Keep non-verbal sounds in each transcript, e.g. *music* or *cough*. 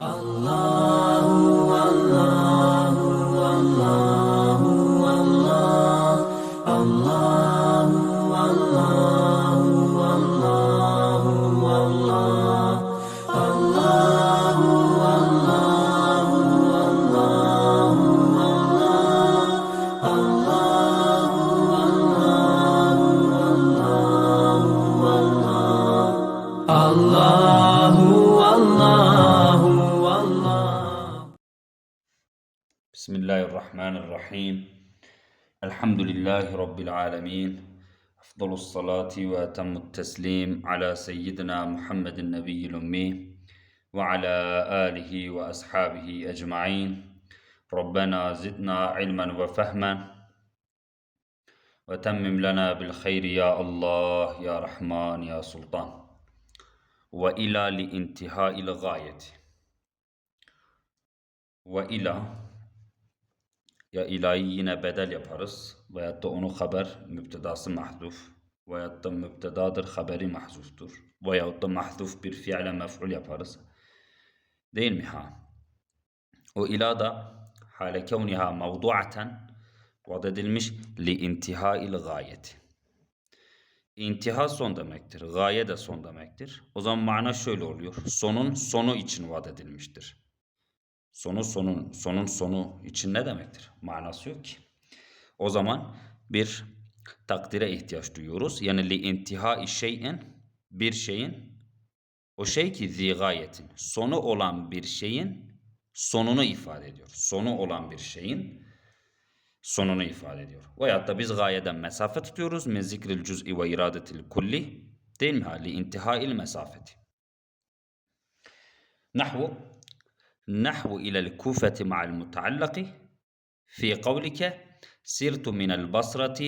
Allah. الرحمن الرحيم. الحمد لله رب العالمين. أفضل الصلاة وأتم التسليم على سيدنا محمد النبي الأمي وعلى آله وأصحابه أجمعين. ربنا زدنا علما وفهما. وتمم لنا بالخير يا الله يا رحمن يا سلطان. وإلى لانتهاء الغاية. وإلى ya ilahi yine bedel yaparız veyahut da onu haber müptedası mahduf veyahut da müptedadır haberi mahzuftur veyahut da mahduf bir fiile mef'ul yaparız. Değil mi ha? O ila da hale kevniha mevduaten vad edilmiş li intihail gayeti. İntiha son demektir. Gaye de son demektir. O zaman mana şöyle oluyor. Sonun sonu için vad edilmiştir. Sonu sonun, sonun sonu için ne demektir? Manası yok ki. O zaman bir takdire ihtiyaç duyuyoruz. Yani li intihai şeyin bir şeyin o şey ki zi gayetin sonu olan bir şeyin sonunu ifade ediyor. Sonu olan bir şeyin sonunu ifade ediyor. Veyahut da biz gayeden mesafe tutuyoruz. Min zikril cüz'i ve iradetil kulli değil mi? Li intihail mesafeti. Nahvu نحو إلى الكوفة مع المتعلق في قولك سرت من البصرة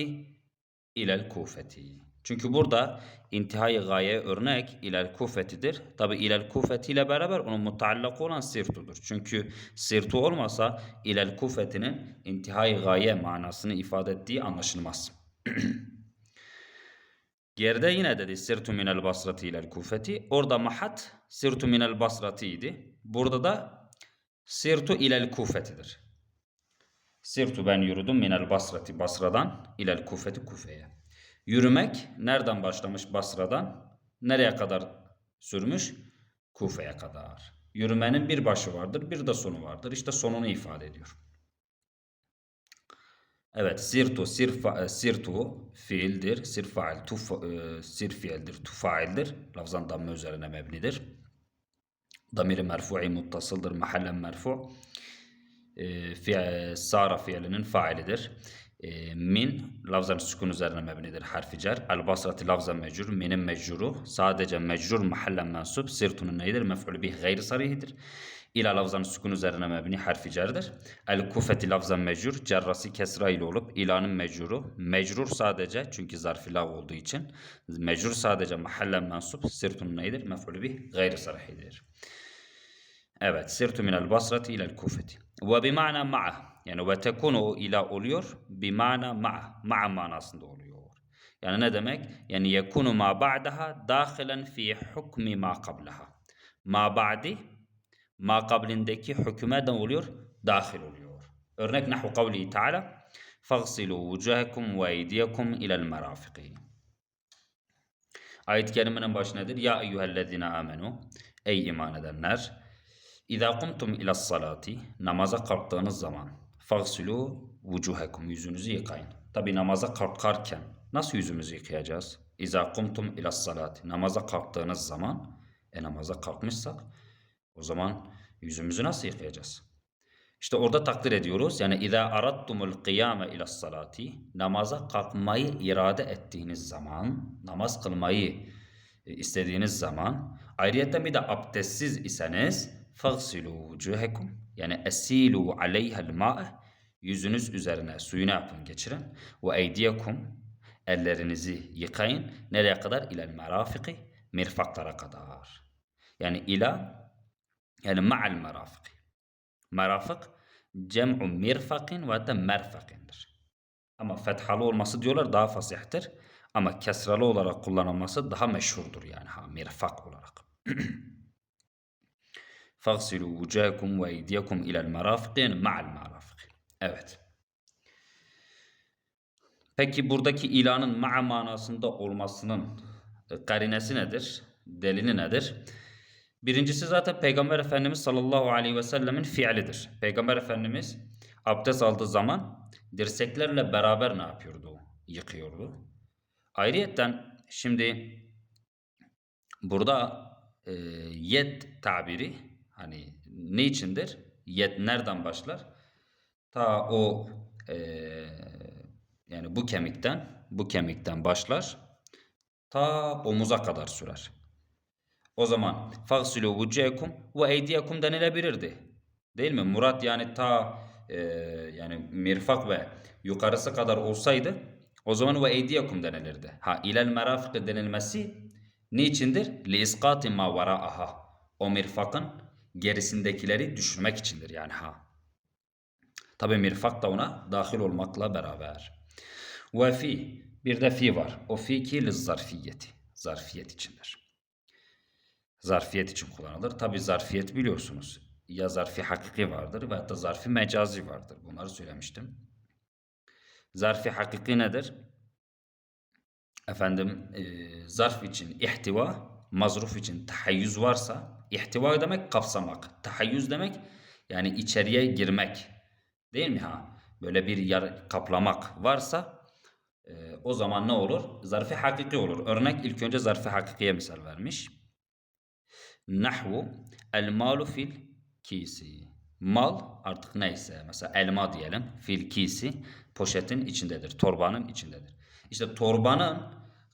إلى الكوفة Çünkü burada intihai gaye örnek ilel kufetidir. Tabi ilel kufeti ile beraber onun mutallakı olan sirtudur. Çünkü sirtu olmasa ilel kufetinin intihai gaye manasını ifade ettiği anlaşılmaz. *clears throat* Geride yine dedi sirtu minel basrati ilel kufeti. Orada mahat sirtu minel basrati idi. Burada da Sirtu ilel kufetidir. Sirtu ben yürüdüm minel basrati Basra'dan ilel kufeti Kufe'ye. Yürümek nereden başlamış Basra'dan? Nereye kadar sürmüş? Kufe'ye kadar. Yürümenin bir başı vardır, bir de sonu vardır. İşte sonunu ifade ediyor. Evet, sirtu, sirfa, sirtu fiildir, sir fail, tu, sir fiildir, tu faildir. Lafzan damme üzerine mebnidir. Damiri merfu'i muttasıldır. Mahallen merfu. E, fi, sara fiilinin failidir. Min lafzan sükun üzerine mebnidir. Harfi cer. El basrati lafzan mecrur. Minin mecruru. Sadece mecrur mahallen mensup. Sirtunun neydir? Mef'ul bih gayri sarihidir. İla lafzan sükun üzerine mebni harfi cerdir. El kufeti lafzan mecrur. Cerrası kesra ile olup ilanın mecruru. Mecrur sadece çünkü zarf lav olduğu için. Mecrur sadece mahallen mensup. Sirtunun neydir? Mef'ul bih gayri sarihidir. Evet. Sirtu minel basrati ilel kufeti. Ve bima'na ma'a. Yani ve tekunu ila oluyor. Bima'na ma'a. Ma'a manasında oluyor. Yani ne demek? Yani yekunu ma ba'daha dahilen fi hukmi ma qablaha. Ma ba'di ma kablindeki hüküme ne oluyor? Dahil oluyor. Örnek nahu kavli Teala فَغْسِلُوا وُجَهَكُمْ وَاَيْدِيَكُمْ اِلَى الْمَرَافِقِ Ayet-i kerimenin başı nedir? Ya eyyühellezine amenu Ey iman edenler İzâ kumtum ilas salati namaza kalktığınız zaman fagsilu vucuhekum yüzünüzü yıkayın. Tabi namaza kalkarken nasıl yüzümüzü yıkayacağız? İzâ kumtum ilas salati namaza kalktığınız zaman e namaza kalkmışsak o zaman yüzümüzü nasıl yıkayacağız? İşte orada takdir ediyoruz. Yani izâ arattumul kıyame ilas salati namaza kalkmayı irade ettiğiniz zaman namaz kılmayı istediğiniz zaman ayrıca bir de abdestsiz iseniz فَغْسِلُوا وُجُوهَكُمْ Yani esilu aleyhel ma'e Yüzünüz üzerine suyunu yapın geçirin. Ve eydiyekum ellerinizi yıkayın. Nereye kadar? İlel merafiki mirfaklara kadar. Yani ila yani ma'al merafiki. Merafık cem'u mirfakin ve de merfakindir. Ama fethalı olması diyorlar daha fasihtir. Ama kesralı olarak kullanılması daha meşhurdur yani ha mirfak olarak. *clears throat* Fagsilu vucakum ve idyakum ilel marafikin ma'al marafikin. Evet. Peki buradaki ilanın ma'a manasında olmasının e, karinesi nedir? Delili nedir? Birincisi zaten Peygamber Efendimiz sallallahu aleyhi ve sellemin fiilidir. Peygamber Efendimiz abdest aldığı zaman dirseklerle beraber ne yapıyordu? Yıkıyordu. Ayrıyetten şimdi burada e, yet tabiri hani ne içindir? Yet nereden başlar? Ta o e, yani bu kemikten bu kemikten başlar ta omuza kadar sürer. O zaman fagsilu vucekum ve eydiyakum denilebilirdi. Değil mi? Murat yani ta e, yani mirfak ve yukarısı kadar olsaydı o zaman ve eydiyakum denilirdi. Ha ilel merafik denilmesi niçindir? Li iskati ma varaaha. O mirfakın gerisindekileri düşürmek içindir yani ha. Tabi mirfak da ona dahil olmakla beraber. Ve fi bir de fi var. O fi ki zarfiyeti. Zarfiyet içindir. Zarfiyet için kullanılır. Tabi zarfiyet biliyorsunuz. Ya zarfi hakiki vardır veya da zarfi mecazi vardır. Bunları söylemiştim. Zarfi hakiki nedir? Efendim e, zarf için ihtiva, mazruf için tahayyüz varsa, ihtiva demek kapsamak, tahayyüz demek yani içeriye girmek. Değil mi ha? Böyle bir yer kaplamak varsa e, o zaman ne olur? Zarfi hakiki olur. Örnek ilk önce zarfi hakikiye misal vermiş. Nahvu el malu fil kisi. Mal artık neyse mesela elma diyelim fil kisi poşetin içindedir. Torbanın içindedir. İşte torbanın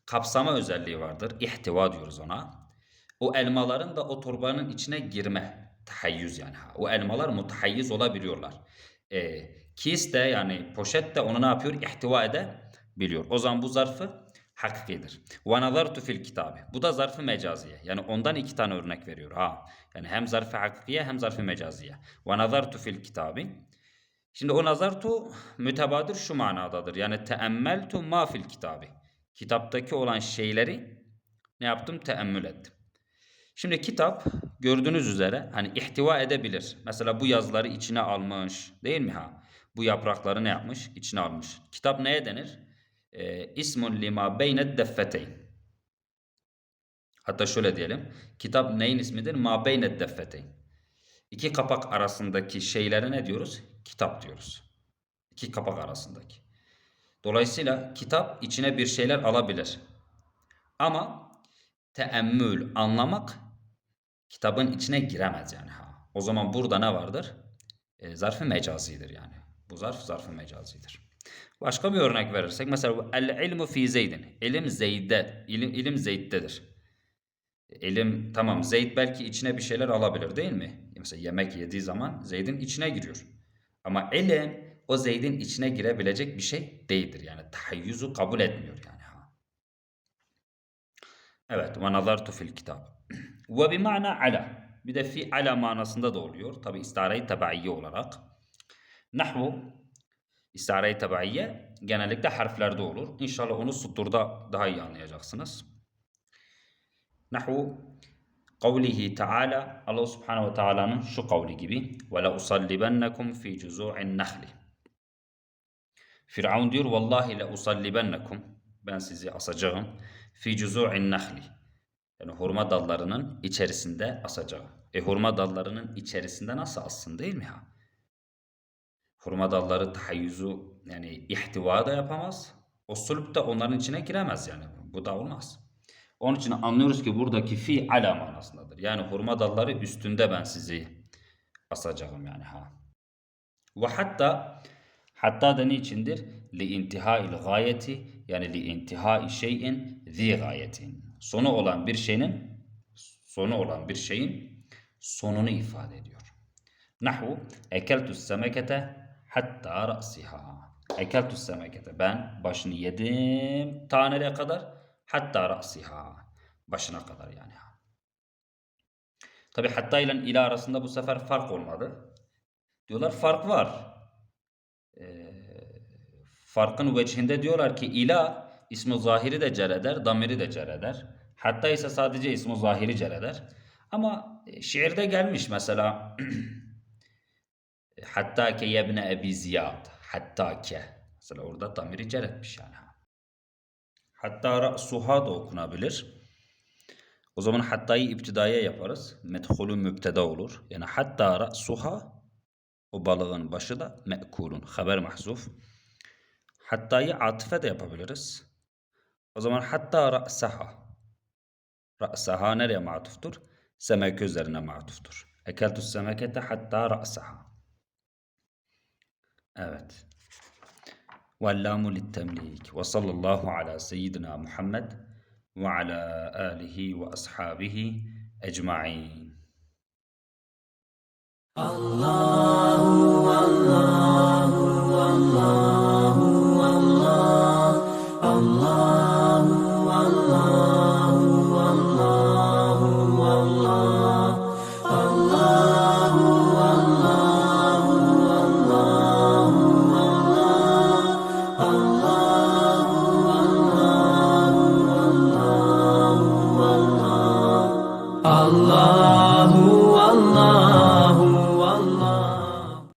kapsama özelliği vardır. İhtiva diyoruz ona. O elmaların da o torbanın içine girme. Tahayyüz yani. O elmalar mutahayyiz olabiliyorlar. E, kis de yani poşet de onu ne yapıyor? İhtiva edebiliyor. O zaman bu zarfı hakikidir. Ve nazartu fil kitabı. Bu da zarfı mecaziye. Yani ondan iki tane örnek veriyor. Ha. Yani hem zarfı hakikiye hem zarfı mecaziye. Ve nazartu fil kitabı. Şimdi o nazartu mütebadır şu manadadır. Yani teemmeltu ma fil kitabı. Kitaptaki olan şeyleri ne yaptım? Teemmül ettim. Şimdi kitap gördüğünüz üzere hani ihtiva edebilir. Mesela bu yazıları içine almış değil mi ha? Bu yaprakları ne yapmış? İçine almış. Kitap neye denir? Ee, ismun lima beynet deffeteyn. Hatta şöyle diyelim. Kitap neyin ismidir? Ma beynet deffeteyn. İki kapak arasındaki şeylere ne diyoruz? Kitap diyoruz. İki kapak arasındaki. Dolayısıyla kitap içine bir şeyler alabilir. Ama teemmül, anlamak kitabın içine giremez yani. Ha. O zaman burada ne vardır? E, zarf-ı mecazidir yani. Bu zarf zarf-ı mecazidir. Başka bir örnek verirsek mesela el ilmu fi zeydin. İlim zeyde, ilim, ilim zeyddedir. İlim tamam Zeyd belki içine bir şeyler alabilir değil mi? Mesela yemek yediği zaman Zeyd'in içine giriyor. Ama ilim o Zeyd'in içine girebilecek bir şey değildir. Yani tahayyüzü kabul etmiyor yani. Evet. Ve nazartu fil kitab. *clears throat* Ve bi ma'na ala. Bir de fi ala manasında da oluyor. Tabi istare-i tebaiyye olarak. Nahvu istare-i tebaiyye genellikle harflerde olur. İnşallah onu suturda daha iyi anlayacaksınız. Nahvu kavlihi Teala Allah Subhanahu ve Taala'nın şu kavli gibi ve la usallibennekum fi cuzu'in nahli. Firavun diyor vallahi la usallibennekum ben sizi asacağım fi cuzu'in nahli. Yani hurma dallarının içerisinde asacağı. E hurma dallarının içerisinde nasıl assın değil mi ha? Hurma dalları tahayyüzü yani ihtiva da yapamaz. O sulp da onların içine giremez yani. Bu da olmaz. Onun için anlıyoruz ki buradaki fi ala manasındadır. Yani hurma dalları üstünde ben sizi asacağım yani ha. Ve hatta hatta da ne içindir? Li intihail gayeti yani li intihai şeyin zi gayetin. Sonu olan bir şeyin sonu olan bir şeyin sonunu ifade ediyor. Nahvu ekeltus semekete hatta ra'siha. Ekeltus semekete ben başını yedim taneye kadar hatta ra'siha. Başına kadar yani. Tabi hatta ile ila arasında bu sefer fark olmadı. Diyorlar fark var. Farkın vecihinde diyorlar ki ila ismi zahiri de cer eder, damiri de cer eder. Hatta ise sadece ismi zahiri cer eder. Ama e, şiirde gelmiş mesela *clears throat* hatta ke yebne ebi ziyad hatta ke mesela orada damiri cer etmiş yani. Hatta ra'suha da okunabilir. O zaman hattayı iptidaya yaparız. Medhulü mübteda olur. Yani hatta ra'suha o balığın başı da me'kulun. Haber mahzuf. Hatta'yı atife de yapabiliriz. O zaman hatta ra'saha. Ra'saha nereye matuftur? Semeke üzerine matuftur. Ekeltus semekete hatta ra'saha. Evet. Vellamu littemlik. Ve sallallahu ala seyyidina Muhammed ve ala alihi ve ashabihi ecma'in. Allah